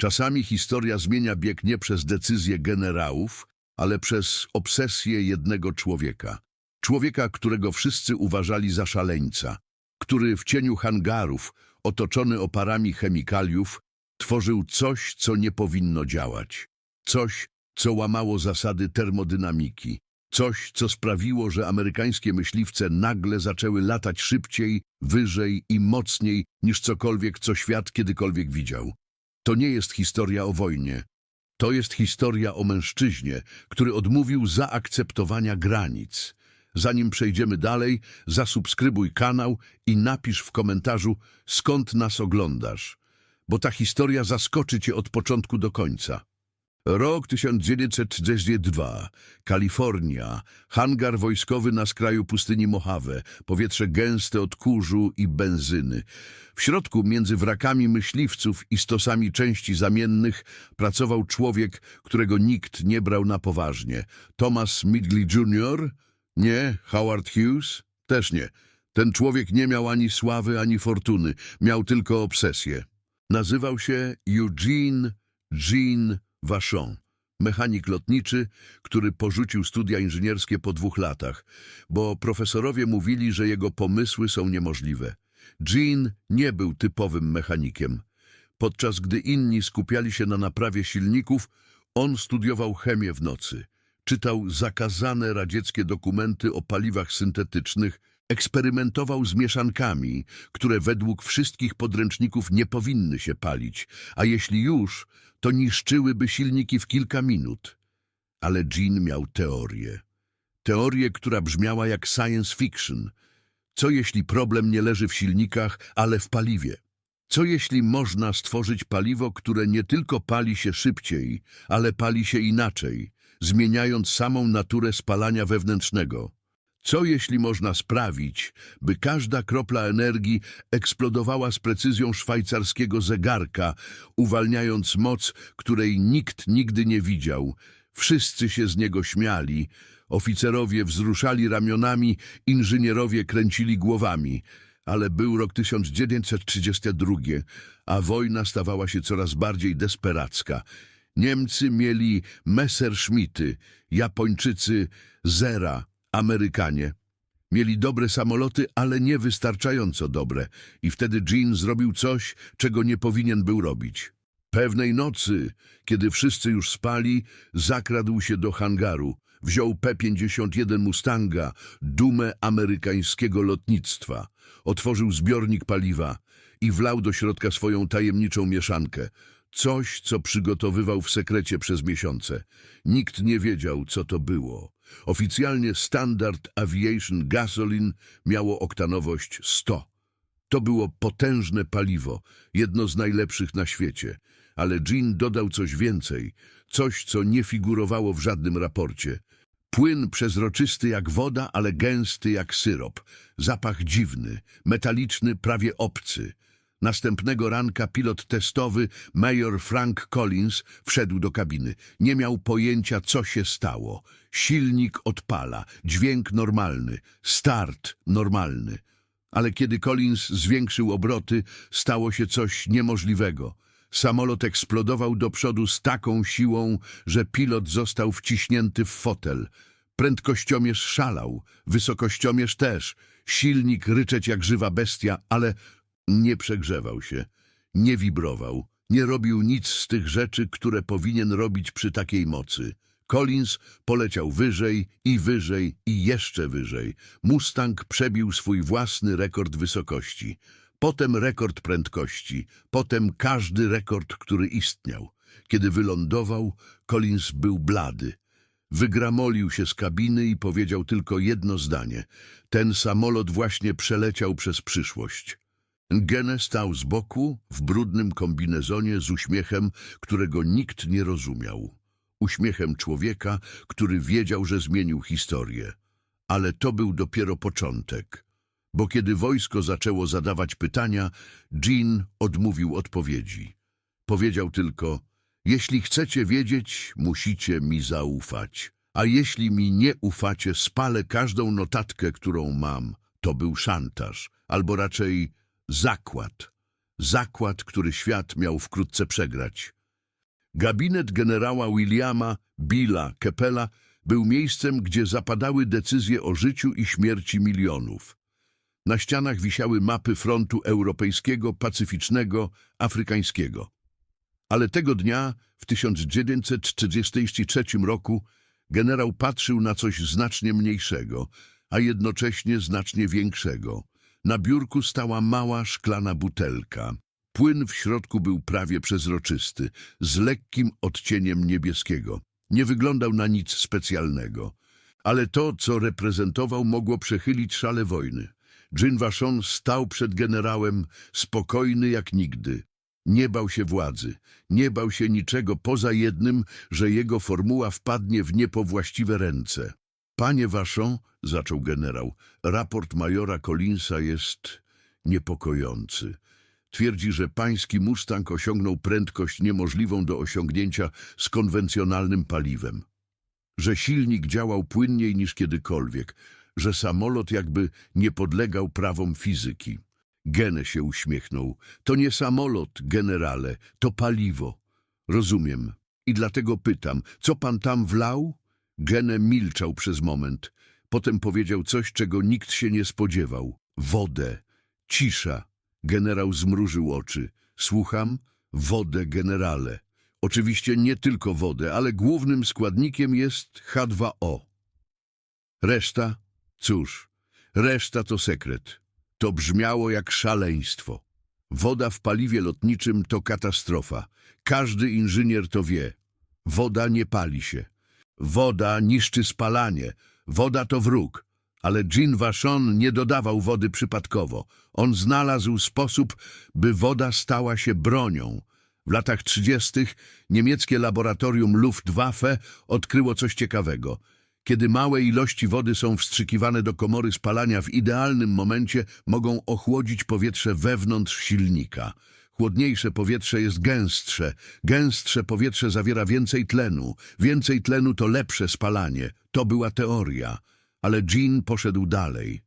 Czasami historia zmienia bieg nie przez decyzje generałów, ale przez obsesję jednego człowieka. Człowieka, którego wszyscy uważali za szaleńca, który w cieniu hangarów, otoczony oparami chemikaliów, tworzył coś, co nie powinno działać. Coś, co łamało zasady termodynamiki. Coś, co sprawiło, że amerykańskie myśliwce nagle zaczęły latać szybciej, wyżej i mocniej niż cokolwiek, co świat kiedykolwiek widział. To nie jest historia o wojnie. To jest historia o mężczyźnie, który odmówił zaakceptowania granic. Zanim przejdziemy dalej, zasubskrybuj kanał i napisz w komentarzu, skąd nas oglądasz, bo ta historia zaskoczy cię od początku do końca. Rok 1932. Kalifornia. Hangar wojskowy na skraju pustyni Mojave. Powietrze gęste od kurzu i benzyny. W środku, między wrakami myśliwców i stosami części zamiennych, pracował człowiek, którego nikt nie brał na poważnie. Thomas Midgley Jr.? Nie. Howard Hughes? Też nie. Ten człowiek nie miał ani sławy, ani fortuny. Miał tylko obsesję. Nazywał się Eugene Jean Vachon, mechanik lotniczy, który porzucił studia inżynierskie po dwóch latach, bo profesorowie mówili, że jego pomysły są niemożliwe. Jean nie był typowym mechanikiem. Podczas gdy inni skupiali się na naprawie silników, on studiował chemię w nocy. Czytał zakazane radzieckie dokumenty o paliwach syntetycznych, eksperymentował z mieszankami, które według wszystkich podręczników nie powinny się palić, a jeśli już, to niszczyłyby silniki w kilka minut. Ale Jean miał teorię. Teorię, która brzmiała jak science fiction. Co jeśli problem nie leży w silnikach, ale w paliwie? Co jeśli można stworzyć paliwo, które nie tylko pali się szybciej, ale pali się inaczej, zmieniając samą naturę spalania wewnętrznego? Co jeśli można sprawić, by każda kropla energii eksplodowała z precyzją szwajcarskiego zegarka, uwalniając moc, której nikt nigdy nie widział? Wszyscy się z niego śmiali, oficerowie wzruszali ramionami, inżynierowie kręcili głowami. Ale był rok 1932, a wojna stawała się coraz bardziej desperacka. Niemcy mieli Messerschmitty, Japończycy Zera, Amerykanie. Mieli dobre samoloty, ale niewystarczająco dobre i wtedy Jean zrobił coś, czego nie powinien był robić. Pewnej nocy, kiedy wszyscy już spali, zakradł się do hangaru, wziął P-51 Mustanga, dumę amerykańskiego lotnictwa, otworzył zbiornik paliwa i wlał do środka swoją tajemniczą mieszankę. Coś, co przygotowywał w sekrecie przez miesiące. Nikt nie wiedział, co to było. Oficjalnie Standard Aviation Gasoline miało oktanowość 100. To było potężne paliwo, jedno z najlepszych na świecie. Ale Jean dodał coś więcej, coś, co nie figurowało w żadnym raporcie. Płyn przezroczysty jak woda, ale gęsty jak syrop. Zapach dziwny, metaliczny, prawie obcy. Następnego ranka pilot testowy, major Frank Collins, wszedł do kabiny. Nie miał pojęcia, co się stało. Silnik odpala, dźwięk normalny, start normalny. Ale kiedy Collins zwiększył obroty, stało się coś niemożliwego. Samolot eksplodował do przodu z taką siłą, że pilot został wciśnięty w fotel. Prędkościomierz szalał, wysokościomierz też. Silnik ryczeć jak żywa bestia, ale nie przegrzewał się, nie wibrował, nie robił nic z tych rzeczy, które powinien robić przy takiej mocy. Collins poleciał wyżej i wyżej i jeszcze wyżej. Mustang przebił swój własny rekord wysokości. Potem rekord prędkości, potem każdy rekord, który istniał. Kiedy wylądował, Collins był blady. Wygramolił się z kabiny i powiedział tylko jedno zdanie. Ten samolot właśnie przeleciał przez przyszłość. Gene stał z boku, w brudnym kombinezonie z uśmiechem, którego nikt nie rozumiał. Uśmiechem człowieka, który wiedział, że zmienił historię. Ale to był dopiero początek. Bo kiedy wojsko zaczęło zadawać pytania, Jean odmówił odpowiedzi. Powiedział tylko, jeśli chcecie wiedzieć, musicie mi zaufać. A jeśli mi nie ufacie, spalę każdą notatkę, którą mam. To był szantaż, albo raczej zakład. Zakład, który świat miał wkrótce przegrać. Gabinet generała Williama Billa Kepela był miejscem, gdzie zapadały decyzje o życiu i śmierci milionów. Na ścianach wisiały mapy frontu europejskiego, pacyficznego, afrykańskiego. Ale tego dnia, w 1943 roku, generał patrzył na coś znacznie mniejszego, a jednocześnie znacznie większego. Na biurku stała mała szklana butelka. Płyn w środku był prawie przezroczysty, z lekkim odcieniem niebieskiego. Nie wyglądał na nic specjalnego, ale to, co reprezentował, mogło przechylić szale wojny. Jean Vachon stał przed generałem, spokojny jak nigdy. Nie bał się władzy, nie bał się niczego poza jednym, że jego formuła wpadnie w niepowłaściwe ręce. Panie Vachon, zaczął generał, raport majora Collinsa jest niepokojący. Twierdzi, że pański Mustang osiągnął prędkość niemożliwą do osiągnięcia z konwencjonalnym paliwem. Że silnik działał płynniej niż kiedykolwiek, że samolot jakby nie podlegał prawom fizyki. Gene się uśmiechnął. To nie samolot, generale, to paliwo. Rozumiem. I dlatego pytam, co pan tam wlał? Gene milczał przez moment. Potem powiedział coś, czego nikt się nie spodziewał. Wodę. Cisza. Generał zmrużył oczy. Słucham? Wodę, generale. Oczywiście nie tylko wodę, ale głównym składnikiem jest H2O. Reszta? Cóż, reszta to sekret. To brzmiało jak szaleństwo. Woda w paliwie lotniczym to katastrofa. Każdy inżynier to wie. Woda nie pali się. Woda niszczy spalanie. Woda to wróg. Ale Jean Vachon nie dodawał wody przypadkowo. On znalazł sposób, by woda stała się bronią. W latach trzydziestych niemieckie laboratorium Luftwaffe odkryło coś ciekawego. Kiedy małe ilości wody są wstrzykiwane do komory spalania w idealnym momencie, mogą ochłodzić powietrze wewnątrz silnika. Chłodniejsze powietrze jest gęstsze. Gęstsze powietrze zawiera więcej tlenu. Więcej tlenu to lepsze spalanie. To była teoria. Ale Jean poszedł dalej.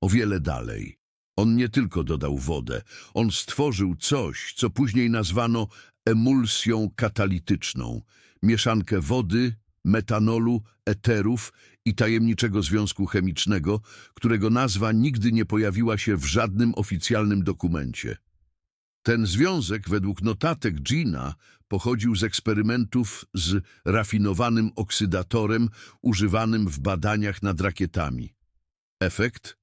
O wiele dalej. On nie tylko dodał wodę. On stworzył coś, co później nazwano emulsją katalityczną. Mieszankę wody, metanolu, eterów i tajemniczego związku chemicznego, którego nazwa nigdy nie pojawiła się w żadnym oficjalnym dokumencie. Ten związek, według notatek Gina, pochodził z eksperymentów z rafinowanym oksydatorem używanym w badaniach nad rakietami. Efekt?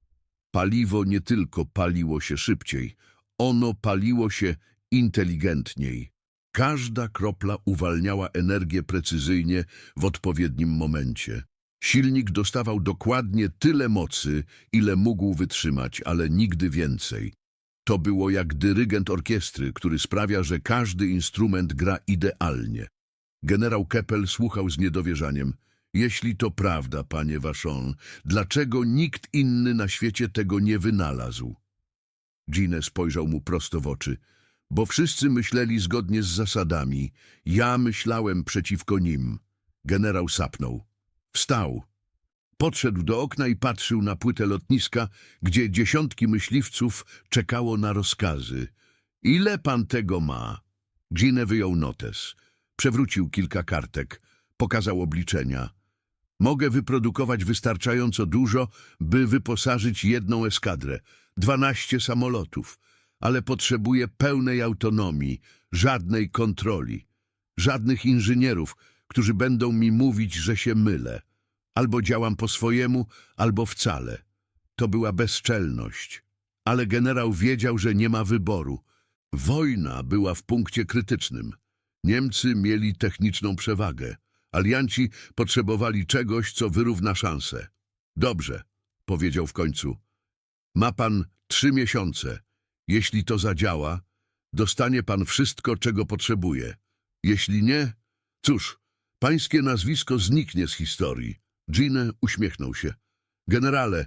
Paliwo nie tylko paliło się szybciej, ono paliło się inteligentniej. Każda kropla uwalniała energię precyzyjnie w odpowiednim momencie. Silnik dostawał dokładnie tyle mocy, ile mógł wytrzymać, ale nigdy więcej. To było jak dyrygent orkiestry, który sprawia, że każdy instrument gra idealnie. Generał Keppel słuchał z niedowierzaniem. Jeśli to prawda, panie Vachon, dlaczego nikt inny na świecie tego nie wynalazł? Gine spojrzał mu prosto w oczy. Bo wszyscy myśleli zgodnie z zasadami. Ja myślałem przeciwko nim. Generał sapnął. Wstał. Podszedł do okna i patrzył na płytę lotniska, gdzie dziesiątki myśliwców czekało na rozkazy. Ile pan tego ma? Gine wyjął notes. Przewrócił kilka kartek. Pokazał obliczenia. Mogę wyprodukować wystarczająco dużo, by wyposażyć jedną eskadrę. Dwanaście samolotów. Ale potrzebuję pełnej autonomii, żadnej kontroli. Żadnych inżynierów, którzy będą mi mówić, że się mylę. Albo działam po swojemu, albo wcale. To była bezczelność. Ale generał wiedział, że nie ma wyboru. Wojna była w punkcie krytycznym. Niemcy mieli techniczną przewagę. Alianci potrzebowali czegoś, co wyrówna szanse. Dobrze, powiedział w końcu. Ma pan trzy miesiące. Jeśli to zadziała, dostanie pan wszystko, czego potrzebuje. Jeśli nie, cóż, pańskie nazwisko zniknie z historii. Gine uśmiechnął się. Generale,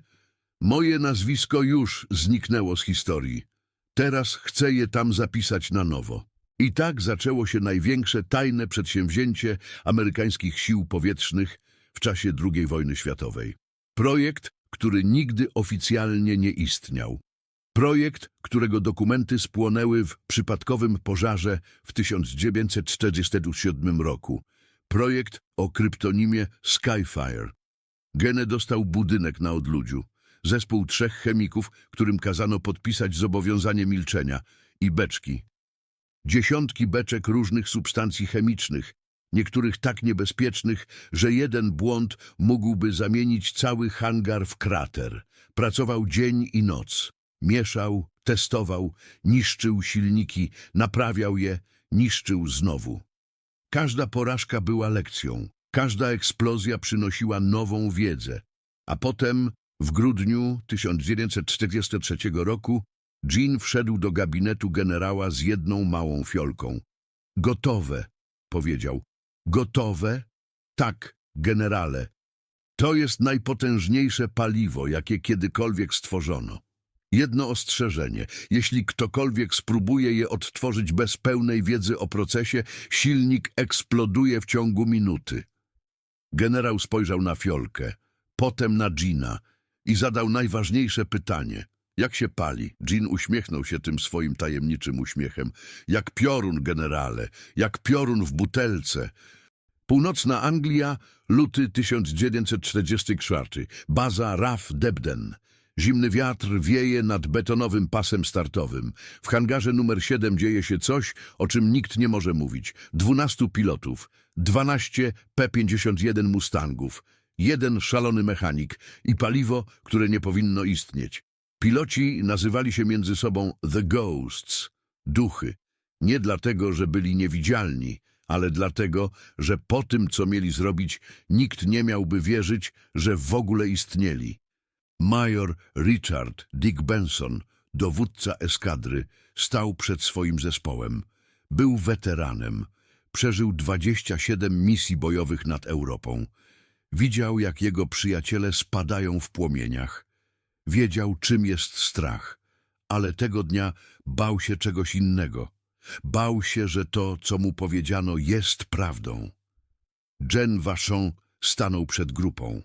moje nazwisko już zniknęło z historii. Teraz chcę je tam zapisać na nowo. I tak zaczęło się największe tajne przedsięwzięcie amerykańskich sił powietrznych w czasie II wojny światowej. Projekt, który nigdy oficjalnie nie istniał. Projekt, którego dokumenty spłonęły w przypadkowym pożarze w 1947 roku. Projekt o kryptonimie Skyfire. Gene dostał budynek na odludziu. Zespół trzech chemików, którym kazano podpisać zobowiązanie milczenia i beczki. Dziesiątki beczek różnych substancji chemicznych, niektórych tak niebezpiecznych, że jeden błąd mógłby zamienić cały hangar w krater. Pracował dzień i noc. Mieszał, testował, niszczył silniki, naprawiał je, niszczył znowu. Każda porażka była lekcją, każda eksplozja przynosiła nową wiedzę. A potem, w grudniu 1943 roku, Jean wszedł do gabinetu generała z jedną małą fiolką. Gotowe, powiedział. Gotowe? Tak, generale. To jest najpotężniejsze paliwo, jakie kiedykolwiek stworzono. Jedno ostrzeżenie. Jeśli ktokolwiek spróbuje je odtworzyć bez pełnej wiedzy o procesie, silnik eksploduje w ciągu minuty. Generał spojrzał na fiolkę, potem na Gina i zadał najważniejsze pytanie. Jak się pali? Jean uśmiechnął się tym swoim tajemniczym uśmiechem. Jak piorun, generale, jak piorun w butelce. Północna Anglia, luty 1944. Baza RAF Debden. Zimny wiatr wieje nad betonowym pasem startowym. W hangarze numer 7 dzieje się coś, o czym nikt nie może mówić. 12 pilotów, 12 P-51 Mustangów, jeden szalony mechanik i paliwo, które nie powinno istnieć. Piloci nazywali się między sobą The Ghosts, duchy. Nie dlatego, że byli niewidzialni, ale dlatego, że po tym, co mieli zrobić, nikt nie miałby wierzyć, że w ogóle istnieli. Major Richard Dick Benson, dowódca eskadry, stał przed swoim zespołem. Był weteranem. Przeżył 27 misji bojowych nad Europą. Widział, jak jego przyjaciele spadają w płomieniach. Wiedział, czym jest strach, ale tego dnia bał się czegoś innego. Bał się, że to, co mu powiedziano, jest prawdą. Jen Vachon stanął przed grupą.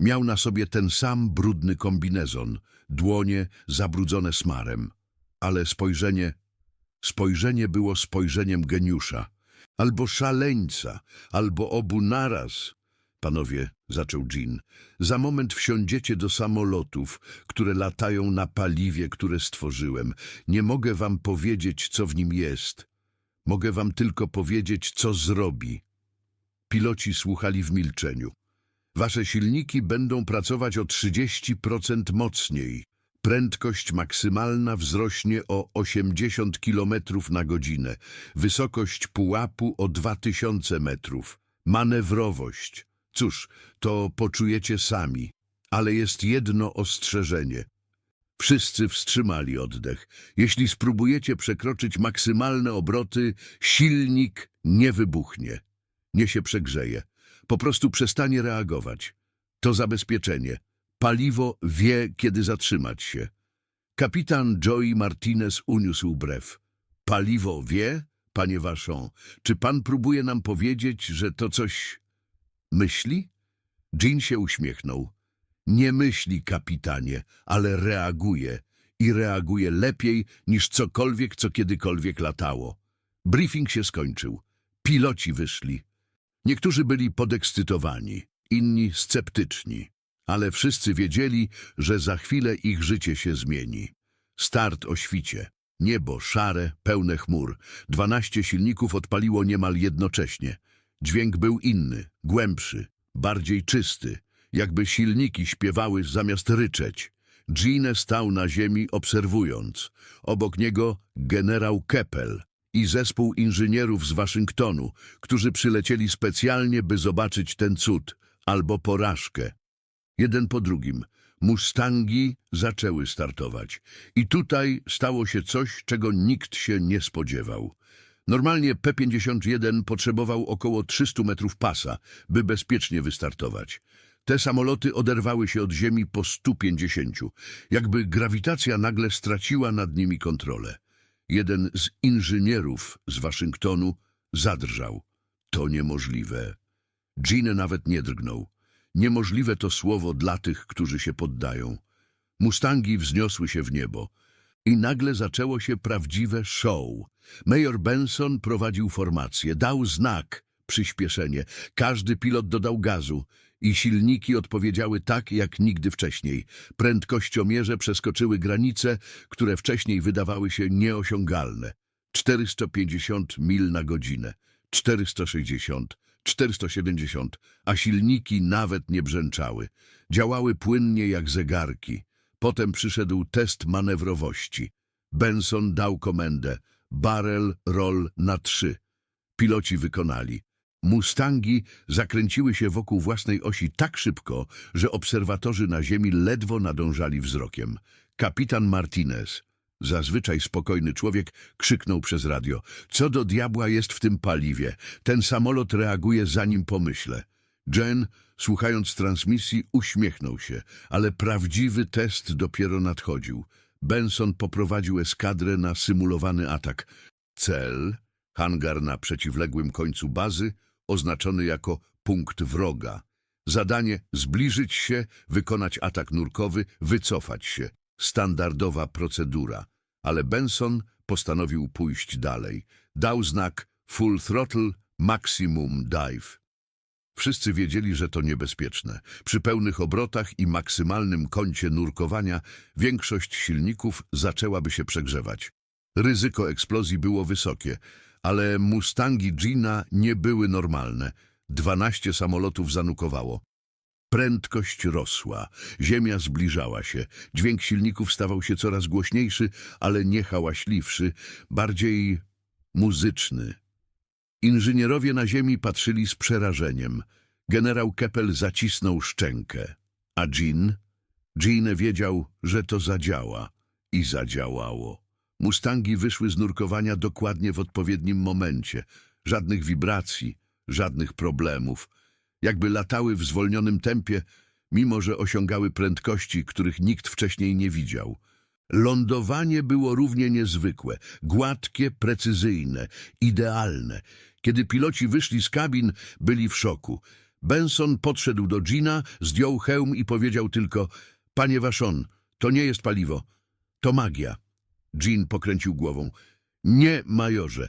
Miał na sobie ten sam brudny kombinezon, dłonie zabrudzone smarem. Ale spojrzenie, spojrzenie było spojrzeniem geniusza. Albo szaleńca, albo obu naraz. Panowie, zaczął Jean, za moment wsiądziecie do samolotów, które latają na paliwie, które stworzyłem. Nie mogę wam powiedzieć, co w nim jest. Mogę wam tylko powiedzieć, co zrobi. Piloci słuchali w milczeniu. Wasze silniki będą pracować o 30% mocniej. Prędkość maksymalna wzrośnie o 80 km na godzinę. Wysokość pułapu o 2000 metrów. Manewrowość. Cóż, to poczujecie sami. Ale jest jedno ostrzeżenie. Wszyscy wstrzymali oddech. Jeśli spróbujecie przekroczyć maksymalne obroty, silnik nie wybuchnie. Nie się przegrzeje. Po prostu przestanie reagować. To zabezpieczenie. Paliwo wie, kiedy zatrzymać się. Kapitan Joey Martinez uniósł brew. Paliwo wie, panie Vachon? Czy pan próbuje nam powiedzieć, że to coś myśli? Jean się uśmiechnął. Nie myśli, kapitanie, ale reaguje. I reaguje lepiej niż cokolwiek, co kiedykolwiek latało. Briefing się skończył. Piloci wyszli. Niektórzy byli podekscytowani, inni sceptyczni, ale wszyscy wiedzieli, że za chwilę ich życie się zmieni. Start o świcie. Niebo szare, pełne chmur. Dwanaście silników odpaliło niemal jednocześnie. Dźwięk był inny, głębszy, bardziej czysty, jakby silniki śpiewały zamiast ryczeć. Gene stał na ziemi obserwując. Obok niego generał Keppel i zespół inżynierów z Waszyngtonu, którzy przylecieli specjalnie, by zobaczyć ten cud albo porażkę. Jeden po drugim. Mustangi zaczęły startować. I tutaj stało się coś, czego nikt się nie spodziewał. Normalnie P-51 potrzebował około 300 metrów pasa, by bezpiecznie wystartować. Te samoloty oderwały się od ziemi po 150, jakby grawitacja nagle straciła nad nimi kontrolę. Jeden z inżynierów z Waszyngtonu zadrżał. To niemożliwe. Gene nawet nie drgnął. Niemożliwe to słowo dla tych, którzy się poddają. Mustangi wzniosły się w niebo. I nagle zaczęło się prawdziwe show. Major Benson prowadził formację, dał znak, przyspieszenie. Każdy pilot dodał gazu i silniki odpowiedziały tak, jak nigdy wcześniej. Prędkościomierze przeskoczyły granice, które wcześniej wydawały się nieosiągalne. 450 mil na godzinę, 460, 470, a silniki nawet nie brzęczały. Działały płynnie jak zegarki. Potem przyszedł test manewrowości. Benson dał komendę barrel roll na trzy. Piloci wykonali. Mustangi zakręciły się wokół własnej osi tak szybko, że obserwatorzy na ziemi ledwo nadążali wzrokiem. Kapitan Martinez, zazwyczaj spokojny człowiek, krzyknął przez radio. Co do diabła jest w tym paliwie? Ten samolot reaguje zanim pomyślę. Jen, słuchając transmisji, uśmiechnął się, ale prawdziwy test dopiero nadchodził. Benson poprowadził eskadrę na symulowany atak. Cel, hangar na przeciwległym końcu bazy, oznaczony jako punkt wroga. Zadanie zbliżyć się, wykonać atak nurkowy, wycofać się. Standardowa procedura. Ale Benson postanowił pójść dalej. Dał znak full throttle, maximum dive. Wszyscy wiedzieli, że to niebezpieczne. Przy pełnych obrotach i maksymalnym kącie nurkowania większość silników zaczęłaby się przegrzewać. Ryzyko eksplozji było wysokie, ale Mustangi Gina nie były normalne. Dwanaście samolotów zanukowało. Prędkość rosła, ziemia zbliżała się, dźwięk silników stawał się coraz głośniejszy, ale nie hałaśliwszy, bardziej muzyczny. Inżynierowie na ziemi patrzyli z przerażeniem. Generał Keppel zacisnął szczękę. A Jean? Jean wiedział, że to zadziała. I zadziałało. Mustangi wyszły z nurkowania dokładnie w odpowiednim momencie. Żadnych wibracji, żadnych problemów. Jakby latały w zwolnionym tempie, mimo że osiągały prędkości, których nikt wcześniej nie widział. Lądowanie było równie niezwykłe, gładkie, precyzyjne, idealne. Kiedy piloci wyszli z kabin, byli w szoku. Benson podszedł do Gina, zdjął hełm i powiedział tylko – Panie Vachon, to nie jest paliwo, to magia. Jean pokręcił głową. Nie, majorze,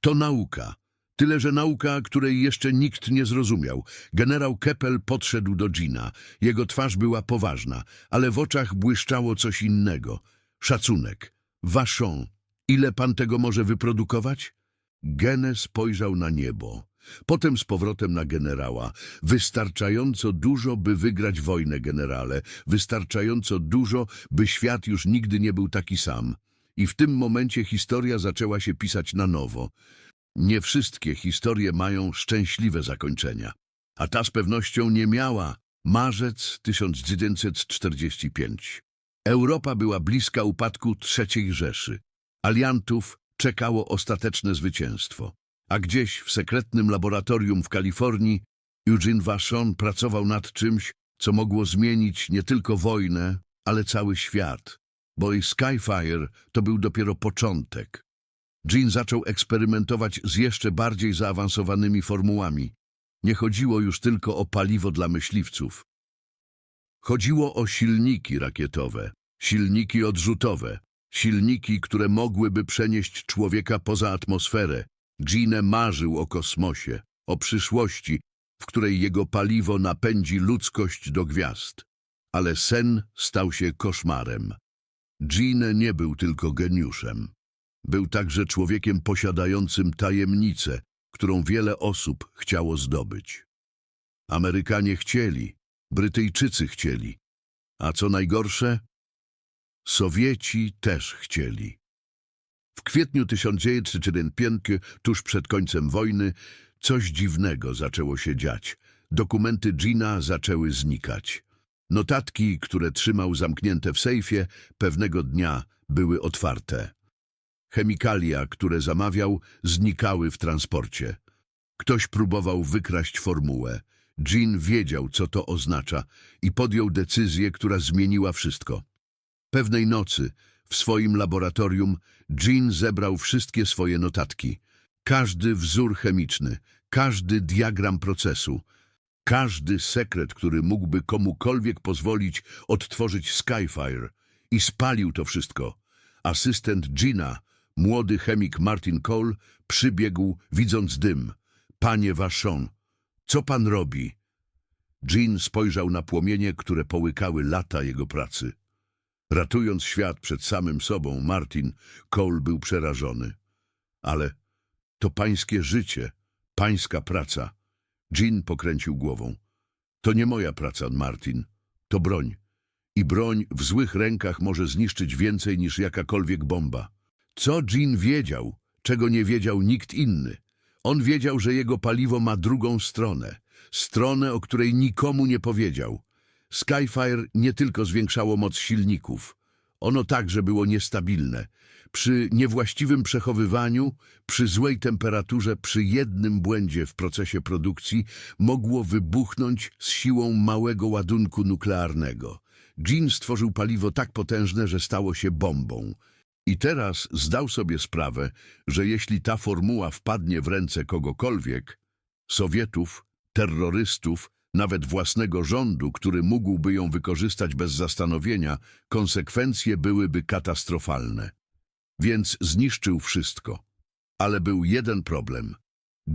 to nauka. Tyle, że nauka, której jeszcze nikt nie zrozumiał. Generał Keppel podszedł do Gina. Jego twarz była poważna, ale w oczach błyszczało coś innego. Szacunek. Vachon, ile pan tego może wyprodukować? Gene spojrzał na niebo. Potem z powrotem na generała. Wystarczająco dużo, by wygrać wojnę, generale. Wystarczająco dużo, by świat już nigdy nie był taki sam. I w tym momencie historia zaczęła się pisać na nowo. Nie wszystkie historie mają szczęśliwe zakończenia. A ta z pewnością nie miała. Marzec 1945. Europa była bliska upadku III Rzeszy. Aliantów czekało ostateczne zwycięstwo. A gdzieś w sekretnym laboratorium w Kalifornii Eugene Vachon pracował nad czymś, co mogło zmienić nie tylko wojnę, ale cały świat. Bo i Skyfire to był dopiero początek. Jean zaczął eksperymentować z jeszcze bardziej zaawansowanymi formułami. Nie chodziło już tylko o paliwo dla myśliwców. Chodziło o silniki rakietowe, silniki odrzutowe, silniki, które mogłyby przenieść człowieka poza atmosferę. Gene marzył o kosmosie, o przyszłości, w której jego paliwo napędzi ludzkość do gwiazd. Ale sen stał się koszmarem. Gene nie był tylko geniuszem. Był także człowiekiem posiadającym tajemnicę, którą wiele osób chciało zdobyć. Amerykanie chcieli, Brytyjczycy chcieli, a co najgorsze, Sowieci też chcieli. W kwietniu 1945, tuż przed końcem wojny, coś dziwnego zaczęło się dziać. Dokumenty Gina zaczęły znikać. Notatki, które trzymał zamknięte w sejfie, pewnego dnia były otwarte. Chemikalia, które zamawiał, znikały w transporcie. Ktoś próbował wykraść formułę. Jean wiedział, co to oznacza i podjął decyzję, która zmieniła wszystko. Pewnej nocy w swoim laboratorium Jean zebrał wszystkie swoje notatki. Każdy wzór chemiczny, każdy diagram procesu, każdy sekret, który mógłby komukolwiek pozwolić odtworzyć Skyfire i spalił to wszystko. Asystent Gina, młody chemik Martin Cole, przybiegł, widząc dym. Panie Vachon, co pan robi? Jean spojrzał na płomienie, które połykały lata jego pracy. Ratując świat przed samym sobą, Martin Cole był przerażony. Ale to pańskie życie, pańska praca. Jean pokręcił głową. To nie moja praca, Martin. To broń. I broń w złych rękach może zniszczyć więcej niż jakakolwiek bomba. Co Jean wiedział, czego nie wiedział nikt inny? On wiedział, że jego paliwo ma drugą stronę. Stronę, o której nikomu nie powiedział. Skyfire nie tylko zwiększało moc silników. Ono także było niestabilne. Przy niewłaściwym przechowywaniu, przy złej temperaturze, przy jednym błędzie w procesie produkcji mogło wybuchnąć z siłą małego ładunku nuklearnego. Jean stworzył paliwo tak potężne, że stało się bombą. I teraz zdał sobie sprawę, że jeśli ta formuła wpadnie w ręce kogokolwiek, Sowietów, terrorystów, nawet własnego rządu, który mógłby ją wykorzystać bez zastanowienia, konsekwencje byłyby katastrofalne. Więc zniszczył wszystko. Ale był jeden problem.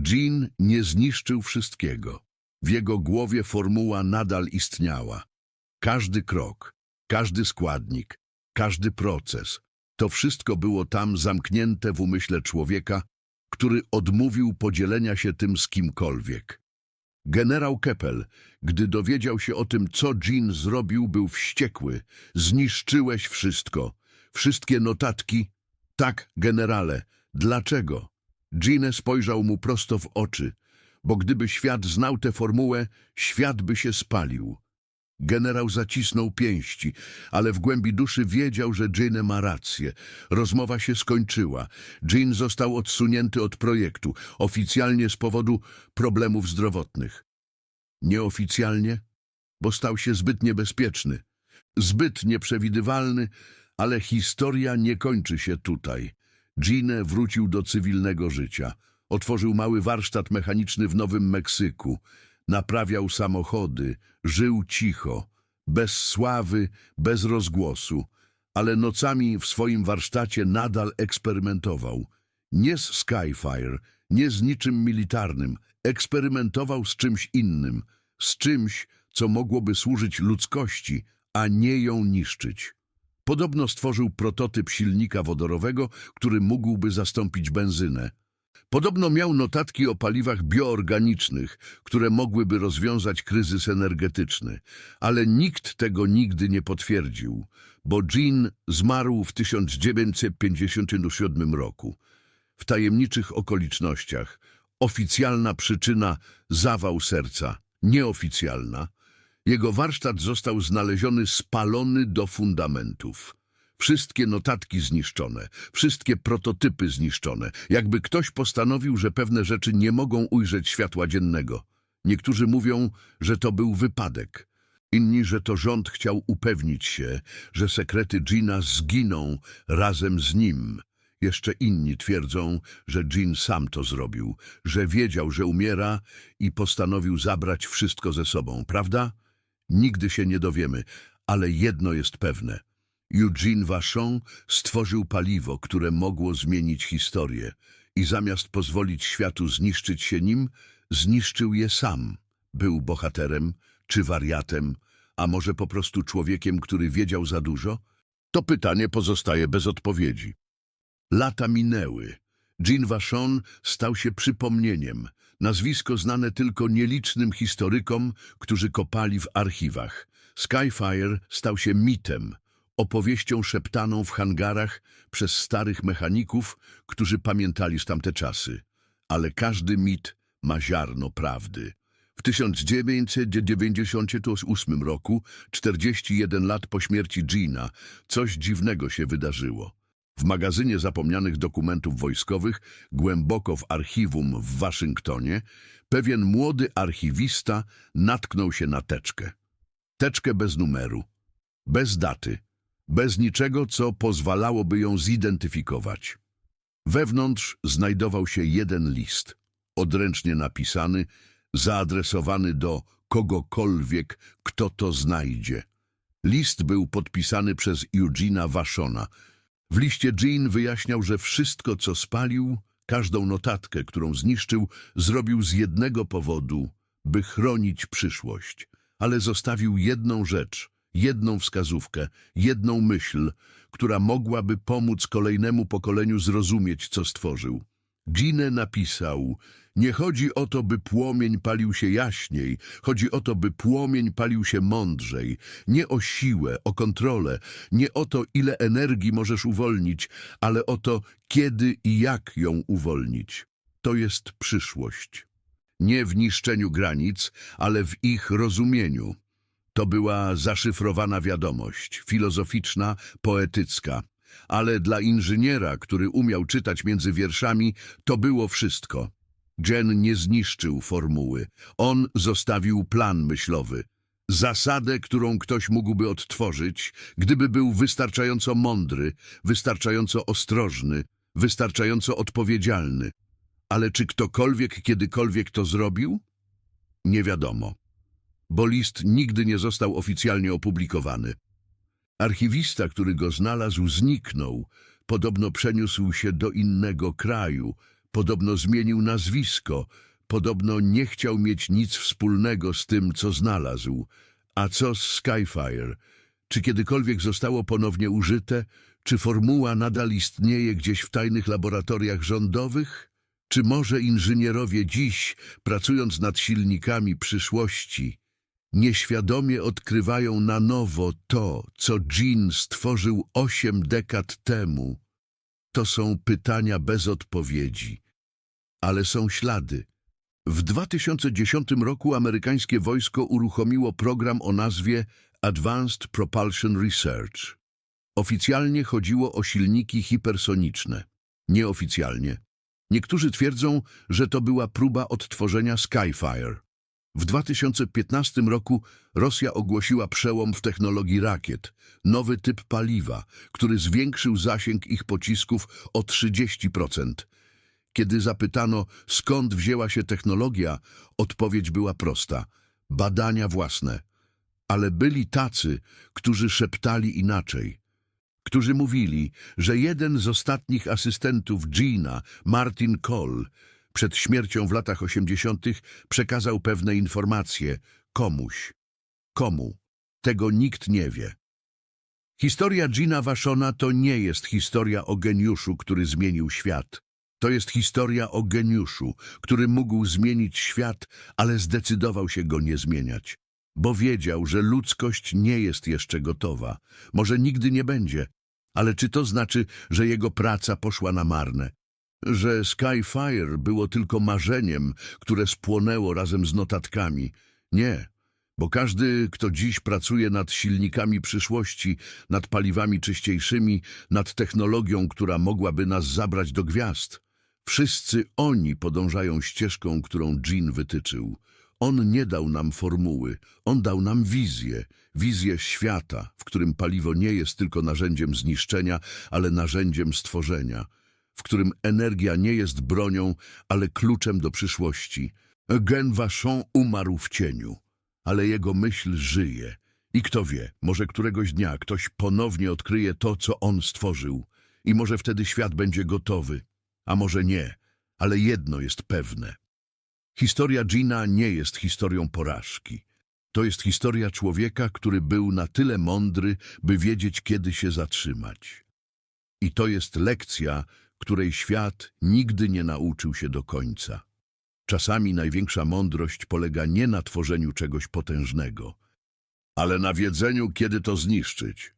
Jean nie zniszczył wszystkiego. W jego głowie formuła nadal istniała. Każdy krok, każdy składnik, każdy proces, to wszystko było tam zamknięte w umyśle człowieka, który odmówił podzielenia się tym z kimkolwiek. Generał Keppel, gdy dowiedział się o tym, co Jean zrobił, był wściekły. Zniszczyłeś wszystko. Wszystkie notatki. Tak, generale. Dlaczego? Jean spojrzał mu prosto w oczy, bo gdyby świat znał tę formułę, świat by się spalił. Generał zacisnął pięści, ale w głębi duszy wiedział, że Jean ma rację. Rozmowa się skończyła. Jean został odsunięty od projektu, oficjalnie z powodu problemów zdrowotnych. Nieoficjalnie, bo stał się zbyt niebezpieczny, zbyt nieprzewidywalny, ale historia nie kończy się tutaj. Jean wrócił do cywilnego życia. Otworzył mały warsztat mechaniczny w Nowym Meksyku. Naprawiał samochody, żył cicho, bez sławy, bez rozgłosu, ale nocami w swoim warsztacie nadal eksperymentował. Nie z Skyfire, nie z niczym militarnym, eksperymentował z czymś innym, z czymś, co mogłoby służyć ludzkości, a nie ją niszczyć. Podobno stworzył prototyp silnika wodorowego, który mógłby zastąpić benzynę. Podobno miał notatki o paliwach bioorganicznych, które mogłyby rozwiązać kryzys energetyczny, ale nikt tego nigdy nie potwierdził, bo Jean zmarł w 1957 roku. W tajemniczych okolicznościach. Oficjalna przyczyna zawał serca, nieoficjalna. Jego warsztat został znaleziony spalony do fundamentów. Wszystkie notatki zniszczone, wszystkie prototypy zniszczone, jakby ktoś postanowił, że pewne rzeczy nie mogą ujrzeć światła dziennego. Niektórzy mówią, że to był wypadek. Inni, że to rząd chciał upewnić się, że sekrety Gina zginą razem z nim. Jeszcze inni twierdzą, że Jean sam to zrobił, że wiedział, że umiera i postanowił zabrać wszystko ze sobą, prawda? Nigdy się nie dowiemy, ale jedno jest pewne. Eugene Vachon stworzył paliwo, które mogło zmienić historię i zamiast pozwolić światu zniszczyć się nim, zniszczył je sam. Był bohaterem czy wariatem, a może po prostu człowiekiem, który wiedział za dużo? To pytanie pozostaje bez odpowiedzi. Lata minęły. Jean Vachon stał się przypomnieniem, nazwisko znane tylko nielicznym historykom, którzy kopali w archiwach. Skyfire stał się mitem, opowieścią szeptaną w hangarach przez starych mechaników, którzy pamiętali z tamte czasy. Ale każdy mit ma ziarno prawdy. W 1998 roku, 41 lat po śmierci Gina, coś dziwnego się wydarzyło. W magazynie zapomnianych dokumentów wojskowych, głęboko w archiwum w Waszyngtonie, pewien młody archiwista natknął się na teczkę. Teczkę bez numeru, bez daty, bez niczego, co pozwalałoby ją zidentyfikować. Wewnątrz znajdował się jeden list, odręcznie napisany, zaadresowany do kogokolwiek, kto to znajdzie. List był podpisany przez Eugena Vachona, W liście Jean wyjaśniał, że wszystko, co spalił, każdą notatkę, którą zniszczył, zrobił z jednego powodu, by chronić przyszłość. Ale zostawił jedną rzecz, jedną wskazówkę, jedną myśl, która mogłaby pomóc kolejnemu pokoleniu zrozumieć, co stworzył. Gine napisał, nie chodzi o to, by płomień palił się jaśniej, chodzi o to, by płomień palił się mądrzej, nie o siłę, o kontrolę, nie o to, ile energii możesz uwolnić, ale o to, kiedy i jak ją uwolnić. To jest przyszłość. Nie w niszczeniu granic, ale w ich rozumieniu. To była zaszyfrowana wiadomość, filozoficzna, poetycka. Ale dla inżyniera, który umiał czytać między wierszami, to było wszystko. Jen nie zniszczył formuły. On zostawił plan myślowy. Zasadę, którą ktoś mógłby odtworzyć, gdyby był wystarczająco mądry, wystarczająco ostrożny, wystarczająco odpowiedzialny. Ale czy ktokolwiek kiedykolwiek to zrobił? Nie wiadomo, bo list nigdy nie został oficjalnie opublikowany. Archiwista, który go znalazł, zniknął. Podobno przeniósł się do innego kraju. Podobno zmienił nazwisko. Podobno nie chciał mieć nic wspólnego z tym, co znalazł. A co z Skyfire? Czy kiedykolwiek zostało ponownie użyte? Czy formuła nadal istnieje gdzieś w tajnych laboratoriach rządowych? Czy może inżynierowie dziś, pracując nad silnikami przyszłości, nieświadomie odkrywają na nowo to, co Jean stworzył osiem dekad temu. To są pytania bez odpowiedzi, ale są ślady. W 2010 roku amerykańskie wojsko uruchomiło program o nazwie Advanced Propulsion Research. Oficjalnie chodziło o silniki hipersoniczne. Nieoficjalnie. Niektórzy twierdzą, że to była próba odtworzenia Skyfire. W 2015 roku Rosja ogłosiła przełom w technologii rakiet, nowy typ paliwa, który zwiększył zasięg ich pocisków o 30%. Kiedy zapytano, skąd wzięła się technologia, odpowiedź była prosta – badania własne. Ale byli tacy, którzy szeptali inaczej. Którzy mówili, że jeden z ostatnich asystentów Gina, Martin Cole, przed śmiercią w latach 80. przekazał pewne informacje komuś. Komu? Tego nikt nie wie. Historia Gina Waszona to nie jest historia o geniuszu, który zmienił świat. To jest historia o geniuszu, który mógł zmienić świat, ale zdecydował się go nie zmieniać. Bo wiedział, że ludzkość nie jest jeszcze gotowa. Może nigdy nie będzie. Ale czy to znaczy, że jego praca poszła na marne? Że Skyfire było tylko marzeniem, które spłonęło razem z notatkami. Nie, bo każdy, kto dziś pracuje nad silnikami przyszłości, nad paliwami czyściejszymi, nad technologią, która mogłaby nas zabrać do gwiazd, wszyscy oni podążają ścieżką, którą Jean wytyczył. On nie dał nam formuły, on dał nam wizję, wizję świata, w którym paliwo nie jest tylko narzędziem zniszczenia, ale narzędziem stworzenia w którym energia nie jest bronią, ale kluczem do przyszłości. Eugène Vachon umarł w cieniu, ale jego myśl żyje. I kto wie, może któregoś dnia ktoś ponownie odkryje to, co on stworzył i może wtedy świat będzie gotowy, a może nie, ale jedno jest pewne. Historia Gina nie jest historią porażki. To jest historia człowieka, który był na tyle mądry, by wiedzieć, kiedy się zatrzymać. I to jest lekcja, której świat nigdy nie nauczył się do końca. Czasami największa mądrość polega nie na tworzeniu czegoś potężnego, ale na wiedzeniu, kiedy to zniszczyć.